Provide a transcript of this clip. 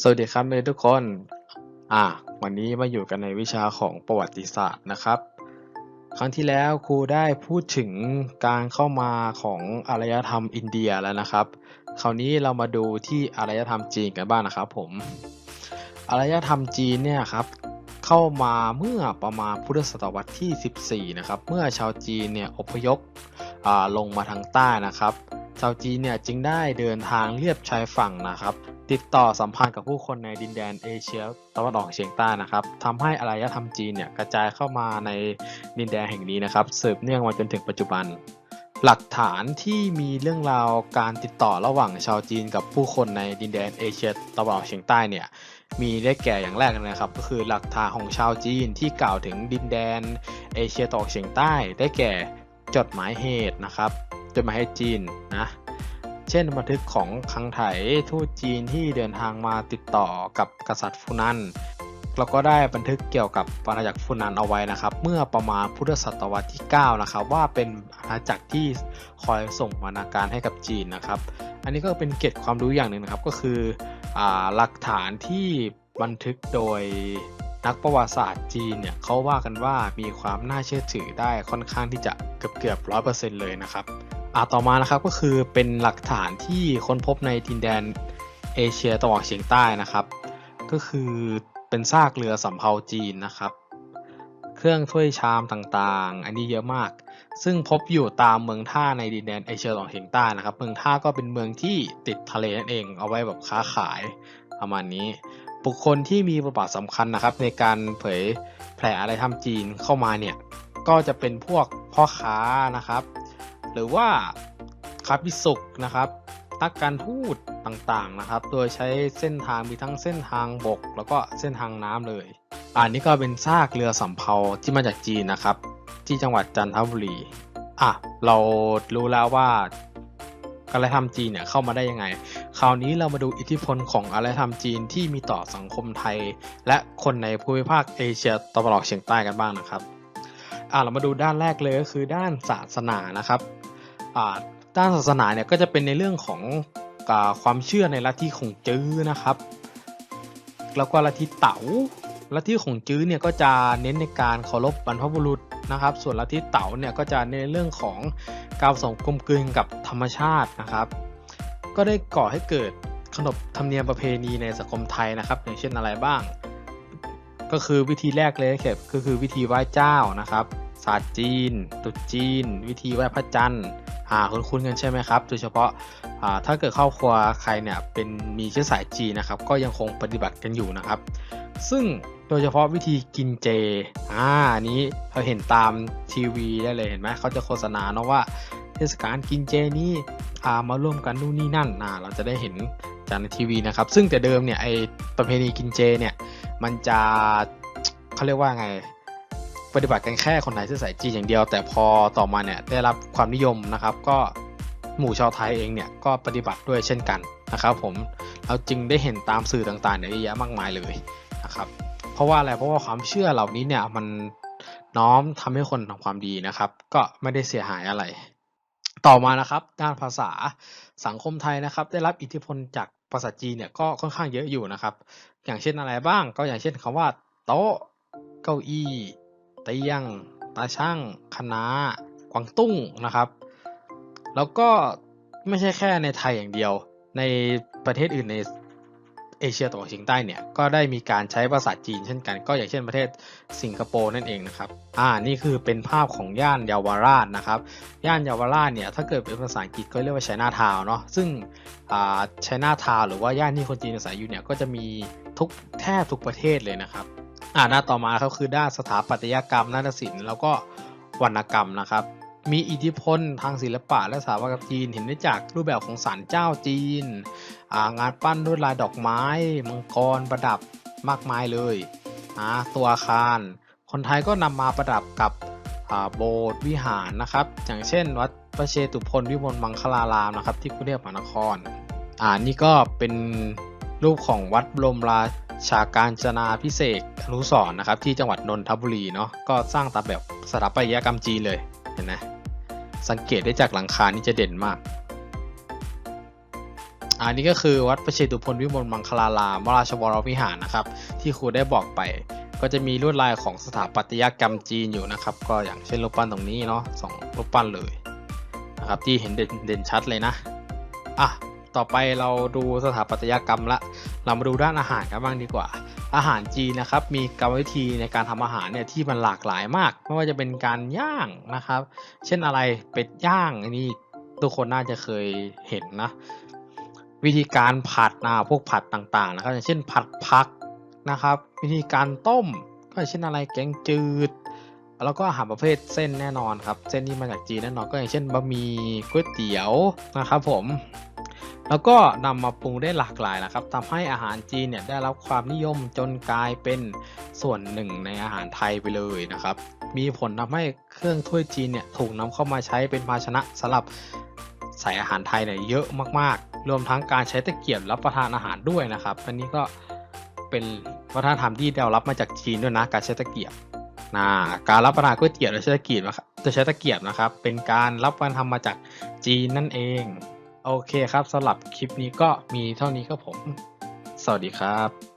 สวัสดีครับเรียนทุกคน อ่า วันนี้มาอยู่กันในวิชาของประวัติศาสตร์นะครับ ครั้งที่แล้วครูได้พูดถึงการเข้ามาของอารยธรรมอินเดียแล้วนะครับ คราวนี้เรามาดูที่อารยธรรมจีนกันบ้างนะครับผม อารยธรรมจีนเนี่ยครับเข้ามาเมื่อประมาณพุทธศตวรรษที่ 14 นะครับ เมื่อชาวจีนเนี่ยอพยพลงมาทางใต้นะครับ ชาวจีนเนี่ยจึงได้เดินทางเลียบชายฝั่งนะครับ ติดต่อสัมพันธ์กับผู้คนในดินแดนเอเชียตะวันออกเฉียงใต้นะครับทำให้อารยธรรมจีนเนี่ยกระจายเข้ามาในดินแดนแห่งนี้นะครับสืบเนื่องมาจนถึงปัจจุบัน หลักฐานที่มีเรื่องราวการติดต่อระหว่างชาวจีนกับผู้คนในดินแดนเอเชียตะวันออกเฉียงใต้เนี่ยมีได้แก่อย่างแรกนะครับ ก็คือหลักฐานของชาวจีนที่กล่าวถึงดินแดนเอเชียตะวันออกเฉียงใต้ ได้แก่จดหมายเหตุนะครับ จดหมายเหตุจีนนะเช่นบันทึกของคังไถทูตจีนที่เดินทางมาติดต่อกับกษัตริย์ฟูนันเราก็ได้บันทึกเกี่ยวกับอาณาจักรฟูนันเอาไว้นะครับ เมื่อประมาณพุทธศตวรรษที่ 9 นะครับ ว่าเป็นอาณาจักรที่คอยส่งบรรณการให้กับจีนนะครับ อันนี้ก็เป็นเกร็ดความรู้อย่างหนึ่งนะครับ ก็คืออหลักฐานที่บันทึกโดยนักประวัติศาสตร์จีนเนี่ยเขาว่ากันว่ามีความน่าเชื่อถือได้ค่อนข้างที่จะเกือบเกือบร้อยเปอร์เซ็นต์เลยนะครับ อ่าต่อมานะครับก็คือเป็นหลักฐานที่ค้นพบในดินแดนเอเชียตะวันออกเฉียงใต้นะครับ ก็คือเป็นซากเรือสำเภาจีนนะครับ เครื่องถ้วยชามต่างๆ อันนี้เยอะมาก ซึ่งพบอยู่ตามเมืองท่าในดินแดนเอเชียตะวันออกเฉียงใต้นะครับ เมืองท่าก็เป็นเมืองที่ติดทะเลนั่นเองเอาไว้แบบค้าขายประมาณนี้ บุคคลที่มีบทบาทสำคัญนะครับ ในการเผยแผ่อะไรทำจีนเข้ามาเนี่ยก็จะเป็นพวกพ่อค้านะครับ หรือว่าคาพิสุกนะครับนักการทูตต่างๆนะครับ โดยใช้เส้นทางมีทั้งเส้นทางบก แล้วก็เส้นทางน้ำเลย อันนี้ก็เป็นซากเรือสำเภาที่มาจากจีนนะครับ ที่จังหวัดจันทบุรี อะ เรารู้แล้วว่าอารยธรรมจีนเนี่ยเข้ามาได้ยังไง คราวนี้เรามาดูอิทธิพลของอารยธรรมจีนที่มีต่อสังคมไทย และคนในภูมิภาคเอเชียตะวันออกเฉียงใต้กันบ้างนะครับ อ่าเรามาดูด้านแรกเลยก็คือด้านศาสนานะครับ ด้านศาสนาเนี่ยก็จะเป็นในเรื่องของอความเชื่อในลัทธิของจื้อนะครับ แล้วก็ลัทธิเต๋าลัทธิของจื้อเนี่ยก็จะเน้นในการเคารพบรรพบุรุษนะครับ ส่วนลัทธิเต๋าเนี่ยก็จะในเรื่องของการผสมกลมกลืนกับธรรมชาตินะครับ ก็ได้ก่อให้เกิดขนบธรรมเนียมประเพณีในสังคมไทยนะครับ อย่างเช่นอะไรบ้าง ก็คือวิธีแรกเลยครับก็คือวิธีไหว้เจ้านะครับศาสตร์จีนตรุษจีน วิธีไหว้พระจันทร์ อ่าคุ้นๆกันใช่ไหมครับ โดยเฉพาะอ่าถ้าเกิดครอบครัวใครเนี่ยเป็นมีเชื้อสายจีนะครับ ก็ยังคงปฏิบัติกันอยู่นะครับ ซึ่งโดยเฉพาะวิธีกินเจ อ่าอันนี้เราเห็นตามทีวีได้เลยเห็นไหมเขาจะโฆษณาเนาะว่าเทศกาลกินเจนี้อ่ามาร่วมกันนู่นนี่นั่นอ่าเราจะได้เห็นจากในทีวีนะครับ ซึ่งแต่เดิมเนี่ยไอประเพณีกินเจเนี่ยมันจะเขาเรียกว่าไง ปฏิบัติกันแค่คนไทยเชื้อสายจีนอย่างเดียว แต่พอต่อมาเนี่ยได้รับความนิยมนะครับก็หมู่ชาวไทยเองเนี่ยก็ปฏิบัติด้วยเช่นกันนะครับผมเราจึงได้เห็นตามสื่อต่างๆเนี่ยเยอะแยะมากมายเลยนะครับเพราะว่าอะไรเพราะว่าความเชื่อเหล่านี้เนี่ยมันน้อมทำให้คนทำความดีนะครับ ก็ไม่ได้เสียหายอะไร ต่อมานะครับด้านภาษาสังคมไทยนะครับ ได้รับอิทธิพลจากภาษาจีนเนี่ยก็ค่อนข้างเยอะอยู่นะครับ อย่างเช่นอะไรบ้างก็อย่างเช่นคำว่า โต๊ะเก้าอี้ เตียง ตาช่างคณะกวางตุ้งนะครับ แล้วก็ไม่ใช่แค่ในไทยอย่างเดียว ในประเทศอื่นในเอเชียตะวันออกเฉียงใต้เนี่ยก็ได้มีการใช้ภาษาจีนเช่นกัน ก็อย่างเช่นประเทศสิงคโปร์นั่นเองนะครับ อ่า นี่คือเป็นภาพของย่านเยาวราชนะครับ ย่านเยาวราชเนี่ยถ้าเกิดเป็นภาษาอังกฤษก็เรียกว่าไชน่าทาวเนาะ ซึ่งอ่าไชน่าทาวหรือว่าย่านที่คนจีนอาศัยอยู่เนี่ยก็จะมีทุกแทบทุกประเทศเลยนะครับ อ่าหน้าต่อมาก็คือด้านสถาปัตยกรรม นาฏศิลป์แล้วก็วรรณกรรมนะครับ มีอิทธิพลทางศิลปะและสถาปัตยกรรมจีนเห็นได้จากรูปแบบของศาลเจ้าจีนอ่างานปั้นด้วยลายดอกไม้ มังกรประดับมากมายเลยนะตัวอาคาร คนไทยก็นำมาประดับกับอ่าโบสถ์วิหารนะครับ อย่างเช่น วัดพระเชตุพนวิมลมังคลารามนะครับ ที่กรุงเทพมหานครอ่านี่ก็เป็นรูปของวัดบรมรา ชากการจนาพิเศษอนุสรนะครับที่จังหวัดนนทบุรีเนาะก็สร้างตามแบบสถาปัตยกรรมจีนเลยเห็นไหมสังเกตได้จากหลังคานี่จะเด่นมาก อันนี้ก็คือวัดประเชตุพนวิมลมังคลารามวราชวรวิหารนะครับ ที่ครูได้บอกไป ก็จะมีลวดลายของสถาปัตยกรรมจีนอยู่นะครับ ก็อย่างเช่นรูปปั้นตรงนี้เนาะสองรูปปั้นเลยนะครับที่เห็นเด่นเด่นชัดเลยนะอะต่อไปเราดูสถาปัตยกรรมละ เรามาดูด้านอาหารกันบ้างดีกว่า อาหารจีนนะครับ มีกรรมวิธีในการทำอาหารเนี่ยที่มันหลากหลายมาก ไม่ว่าจะเป็นการย่างนะครับ เช่นอะไรเป็ดย่างอันนี้ทุกคนน่าจะเคยเห็นนะ วิธีการผัดนะพวกผัดต่างๆนะครับอย่างเช่นผัดผักนะครับ วิธีการต้มก็อย่างเช่นอะไรแกงจืด แล้วก็อาหารประเภทเส้นแน่นอนครับ เส้นที่มาจากจีนแน่นอนก็อย่างเช่นบะหมี่ก๋วยเตี๋ยวนะครับผม แล้วก็นำมาปรุงได้หลากหลายนะครับทำให้อาหารจีนเนี่ยได้รับความนิยมจนกลายเป็นส่วนหนึ่งในอาหารไทยไปเลยนะครับ มีผลทำให้เครื่องถ้วยจีนเนี่ยถูกนำเข้ามาใช้เป็นภาชนะสำหรับใส่อาหารไทยเนี่ยเยอะมากๆ รวมทั้งการใช้ตะเกียบรับประทานอาหารด้วยนะครับ อันนี้ก็เป็นวัฒนธรรมที่ได้รับมาจากจีนด้วยนะการใช้ตะเกียบนะการรับประทานก๋วยเตี๋ยวโดยใช้ตะเกียบนะครับจะใช้ตะเกียบนะครับ เป็นการรับวัฒนธรรมมาจากจีนนั่นเอง โอเคครับสำหรับคลิปนี้ก็มีเท่านี้ครับผม สวัสดีครับ